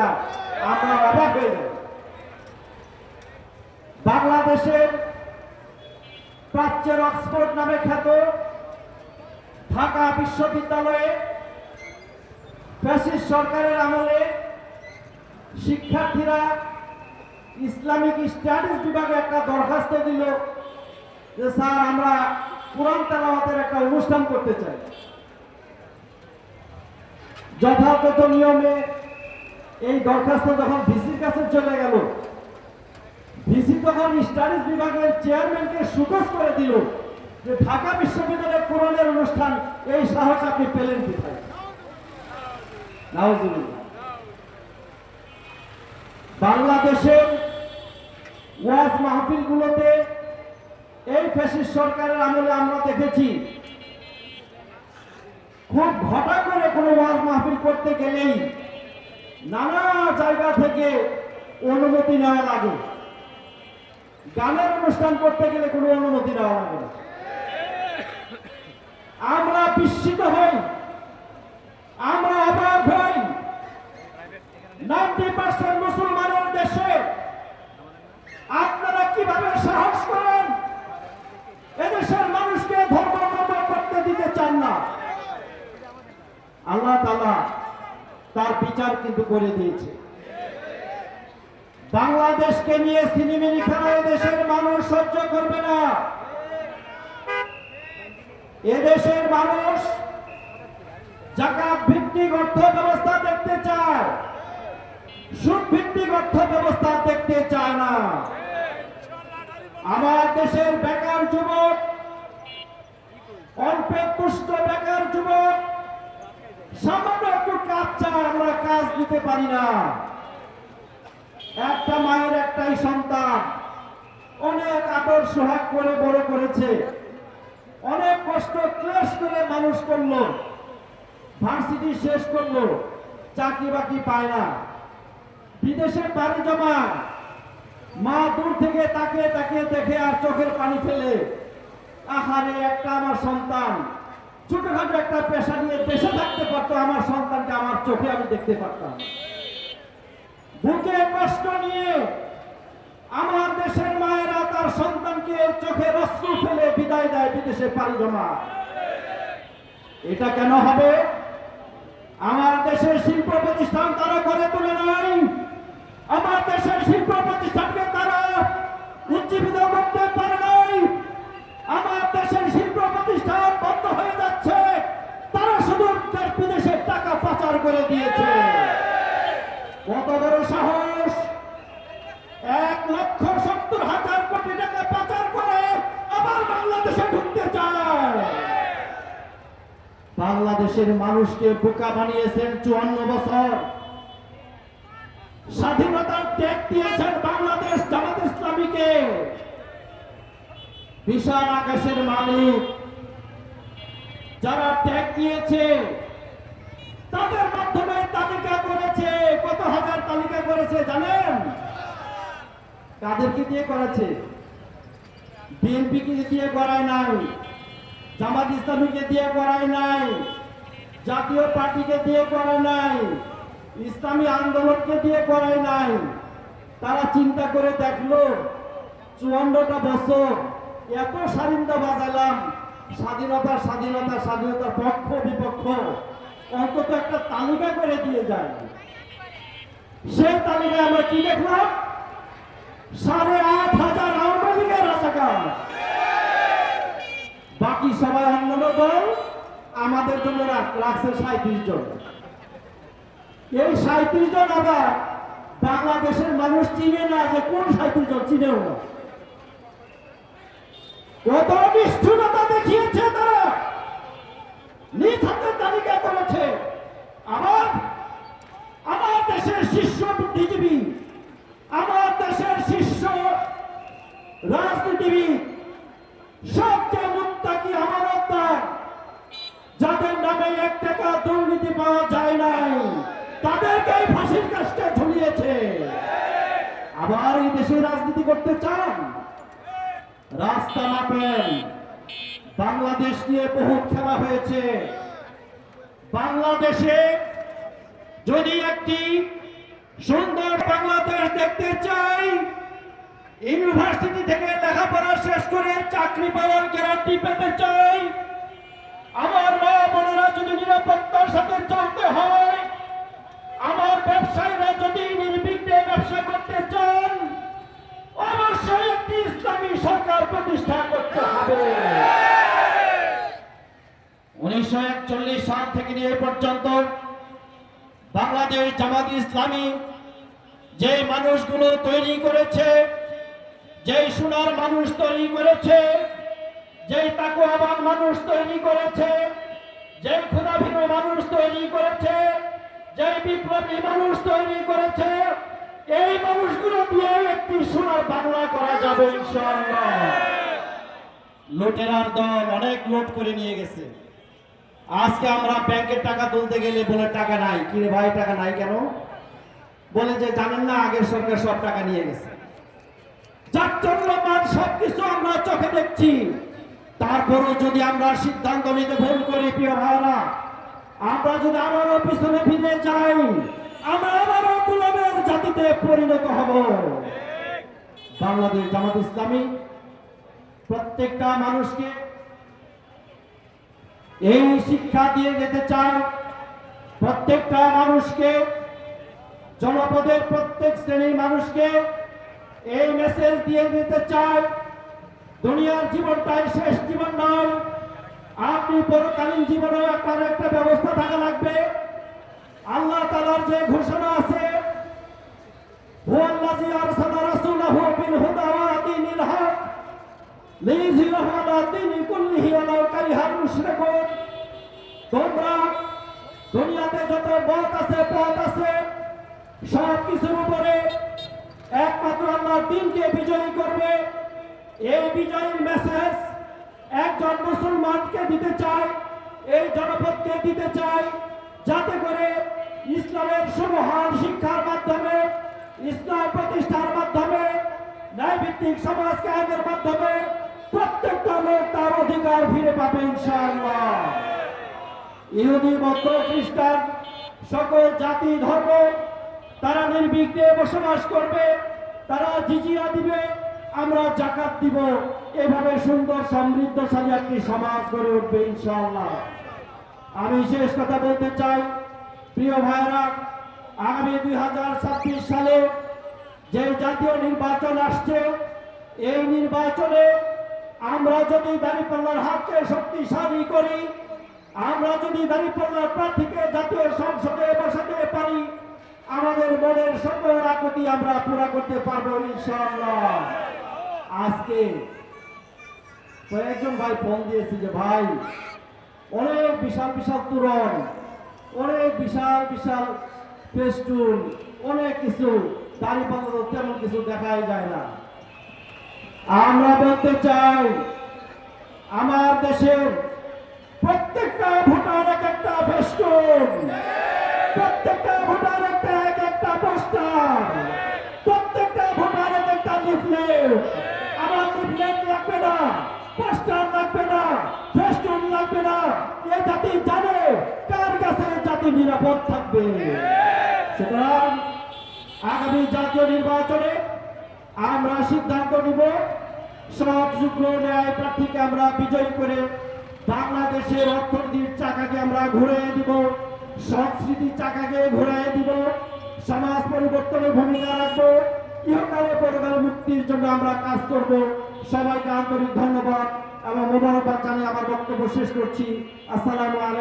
না আমরা অবাক হয়ে যাই বাংলাদেশের প্রাচ্যের অক্সফোর্ড নামে খ্যাত ঢাকা বিশ্ববিদ্যালয়ে ফ্যাসিস্ট সরকারের আমলে শিক্ষার্থীরা ইসলামিক স্টাডিজ বিভাগে একটা দরখাস্ত দিল যে, স্যার, আমরা কোরআন তেলাওয়াতের একটা অনুষ্ঠান করতে চাই। যথাযথ নিয়মে এই দরখাস্ত যখন ভিসির কাছে চলে গেল, ভিসি তখন স্টাডিজ বিভাগের চেয়ারম্যানকে সুকস করে দিল যে ঢাকা বিশ্ববিদ্যালয়ের কোরআনের অনুষ্ঠান, এই সাহস আপনি পেলেন কোথায়? বাংলাদেশের ওয়াজ মাহফিলগুলোতে এই ফ্যাসিস্ট সরকারের আমলে আমরা দেখেছি, খুব ঘটা করে কোনো ওয়াজ মাহফিল করতে গেলেই নানা জায়গা থেকে অনুমতি নেওয়া লাগে। গানের অনুষ্ঠান করতে গেলে কোনো অনুমতি নেওয়া লাগে আমরা বিস্মিত হই। আমরা অবাক হই। নাইনটি পার্সেন্ট মুসলমানের দেশে আপনারা কীভাবে সাহস করেন? এদেশের মানুষকে ধর্ম করতে দিতে চান না। আল্লাহ তালা তার বিচার কিন্তু করে দিয়েছে। বাংলাদেশকে নিয়ে সিনেমিনি খেলা এদেশের মানুষ সহ্য করবে না। এদেশের মানুষ জাকাত ভিত্তিক অর্থ ব্যবস্থা দেখতে চায়, সুদ ভিত্তিক অর্থ ব্যবস্থা দেখতে চায় না। আমার দেশের বেকার যুবক, অল্পে তুষ্ট বেকার যুবক, সামান্য একটু কাজ চায় আমরা কাজ দিতে পারি না। একটা মায়ের একটাই সন্তান। অনেক আদর সোহাগ করে বড় করেছে। অনেক কষ্ট ক্লেশ করে মানুষ করল। ভার্সিটি শেষ করল, চাকরি বাকরি পায় না। বিদেশে বাড়ি জমা মা দূর থেকে তাকে তাকে দেখে আর চোখের পানি ফেলে। আহারে, একটা আমার সন্তান। ছোটখাটো একটা পেশা নিয়ে দেশে থাকতে পারতো, আমার সন্তানকে আমার চোখে আমি দেখতে পারতাম। বুকে কষ্ট নিয়ে আমার দেশের মায়েরা তার সন্তানকে চোখে অশ্রু ফেলে বিদায় দেয়, বিদেশে পাড়ি জমা এটা কেন হবে? আমার দেশের শিল্প প্রতিষ্ঠান তারা করে তুলে নাই। আমার দেশের শিল্প প্রতিষ্ঠানকে তারা উজ্জীবিত করতে পারে নাই। আমার দেশের শিল্প প্রতিষ্ঠান বন্ধ হয়ে যাচ্ছে তারা শুধু দেশ বিদেশে টাকা পাচার করে দিয়েছে। কত বড় সাহস? এক লক্ষ সত্তর হাজার কোটি টাকা পাচার করে আবার বাংলাদেশে ঢুকতে চায়। বাংলাদেশের মানুষকে বোকা বানিয়েছেন চুয়ান্ন বছর। স্বাধীনতার ত্যাগ দিয়েছেন বাংলাদেশ জামাত ইসলামীকে। বিশাল আকাশের মালিক, যারা ট্যাগ দিয়েছে তাদের মাধ্যমে তালিকা করেছে কত হাজার তালিকা করেছে জানেন? কাদেরকে দিয়ে করেছে? বিএনপিকে দিয়ে করায় নাই। জামাত ইসলামীকে দিয়ে করায় নাই। জাতীয় পার্টিকে দিয়ে করায় নাই। ইসলামী আন্দোলনকে দিয়ে করায় নাই। তারা চিন্তা করে দেখল, চুয়ান্নটা বছর এত সারিন্দা বাজালাম, স্বাধীনতা স্বাধীনতা স্বাধীনতার পক্ষ, বিপক্ষ, অন্তত একটা তালিকা করে দিয়ে যায়। সেই তালিকায় আমরা কি দেখলাম সাড়ে আট হাজার আওয়ামী লীগের রাজাকার। বাকি সবাই অন্যান্য দল আমাদের জন্য রাখ- রাখছে সাঁত্রিশ জন। এই সাঁত্রিশ জন আবার বাংলাদেশের মানুষ চিনে না যে কোন সাঁত্রিশ জন চিনেও না। কত নিষ্ঠুরতা দেখিয়েছে তারা। নিজ হাতে তালিকা করেছে আবার আমার দেশের শীর্ষ বুদ্ধিজীবী আমার দেশের শীর্ষ রাজনীতিবিদ, সবচেয়ে মুত্তাকি আমানতদার যাদের নামে এক টাকা দুর্নীতি পাওয়া যায় নাই তাদেরকেই ফাঁসির কাজটা ঝুলিয়েছে। আবার এই দেশে রাজনীতি করতে চান? রাস্তা মাপেন বাংলাদেশ নিয়ে বহুত খেলা হয়েছে। বাংলাদেশে যদি একটি সুন্দর বাংলাদেশ দেখতে চাই। ইউনিভার্সিটি থেকে লেখাপড়া শেষ করে চাকরি পাওয়ার গ্যারান্টি পেতে চাই। আমার মা বোনেরা যদি নিরাপত্তার সাথে চলতে হয়, আমার ব্যবসায়ীরা যদি নির্বিঘ্নে ব্যবসা করতে চান, অবশ্যই একটি ইসলামী সরকার প্রতিষ্ঠা করতে হবে। উনিশশো একচল্লিশ সাল থেকে নিয়ে পর্যন্ত বাংলাদেশ জামাত ইসলামী যে মানুষগুলো তৈরি করেছে, যেই সোনার মানুষ তৈরি করেছে, যেই তাকুয়াবান মানুষ তৈরি করেছে, যেই ক্ষুদাভীন মানুষ তৈরি করেছে, যেই বিপ্লবী মানুষ তৈরি করেছে, এই মানুষগুলো দিয়ে একটি সোনার বাংলা করা যাবে ইনশাআল্লাহ। লুটেরার দল অনেক লুট করে নিয়ে গেছে। আজকে আমরা ব্যাংকের টাকা তুলতে গেলে বলে টাকা নাই। কি ভাই, টাকা নাই কেন? বলে যে, জানেন না, আগের সরকার সব টাকা নিয়ে গেছে। চারচন্দ্রমান সবকিছু আমরা চোখে দেখছি। তারপরও যদি আমরা সিদ্ধান্ত নিতে ভুল করি, প্রিয় ভাইরা আমরা যদি আবারও পিছনে ফিরে যাই, আমরা আবারও গোলামের জাতিতে পরিণত হব। বাংলাদেশ জামাত ইসলামী প্রত্যেকটা মানুষকে এই শিক্ষা দিয়ে যেতে চায়। প্রত্যেকটা মানুষকে জনপদের প্রত্যেক শ্রেণির মানুষকে এই মেসেজ দিয়ে দিতে চায় দুনিয়ার জীবনটাই শেষ জীবন নয়। আপনি পরকালীন জীবনেও আপনার একটা ব্যবস্থা থাকা লাগবে। আল্লাহ তালার যে ঘোষণা আছে তোমরা দুনিয়াতে যত পথ আছে পথ আছে সব কিছুর উপরে একমাত্র আল্লাহর দিনকে বিজয়ী করবে। এই বিজয়ীর মেসেজ একজন মুসলমানকে দিতে চাই এই জনপদকে দিতে চাই যাতে করে ইসলামের সুমহান শিক্ষার মাধ্যমে, ইসলাম প্রতিষ্ঠার মাধ্যমে, ন্যায়ভিত্তিক সমাজ কায়েমের মাধ্যমে প্রত্যেকটা লোক তার অধিকার ফিরে পাবে ইনশাআল্লাহ। ইহুদি, বৌদ্ধ, খ্রিস্টান, সকল জাতি, ধর্ম তারা নির্বিঘ্নে বসবাস করবে, তারা জিজিয়া দিবে, আমরা জাকাত দিব। এভাবে সুন্দর সমৃদ্ধশালী একটি সমাজ গড়ে উঠবে ইনশাআল্লাহ। আমি শেষ কথা বলতে চাই, প্রিয় ভাইরা আগামী দুই হাজার ছাব্বিশ সালে যে জাতীয় নির্বাচন আসছে, এই নির্বাচনে আমরা যদি দাঁড়িপাল্লার হাতকে শক্তিশালী করি, আমরা যদি দাঁড়িপাল্লার প্রার্থীকে জাতীয় সংসদে বসাতে পারি আমাদের মনের সকল আকুতি আমরা পুরা করতে পারব ইনশাআল্লাহ। আজকে কয়েকজন ভাই ফোন দিয়েছে যে, ভাই, অনেক বিশাল বিশাল তোরণ, অনেক বিশাল বিশাল ফেস্টুন, অনেক কিছু, দাড়ি পাল্লা তেমন কিছু দেখাই যায় না। আমরা বলতে চাই, আমার দেশের প্রত্যেকটা ভোটার এক একটা ফেস্টুন। জাতি নিরাপদ থাকবে। সুতরাং আগামী জাতীয় নির্বাচনে আমরা সিদ্ধান্ত নিব সব যুগ্ম ন্যায় প্রার্থীকে আমরা বিজয়ী করে বাংলাদেশের অর্থনীতির চাকাকে আমরা ঘুরিয়ে দিব, সংস্কৃতির চাকাকে ঘুরিয়ে দিব, সমাজ পরিবর্তনের ভূমিকা রাখব, ইহকালে পরকালে মুক্তির জন্য আমরা কাজ করব। সবাইকে আন্তরিক ধন্যবাদ এবং মোবারকবাদ জানিয়ে আমার বক্তব্য শেষ করছি। আসসালামু আলাইকুম।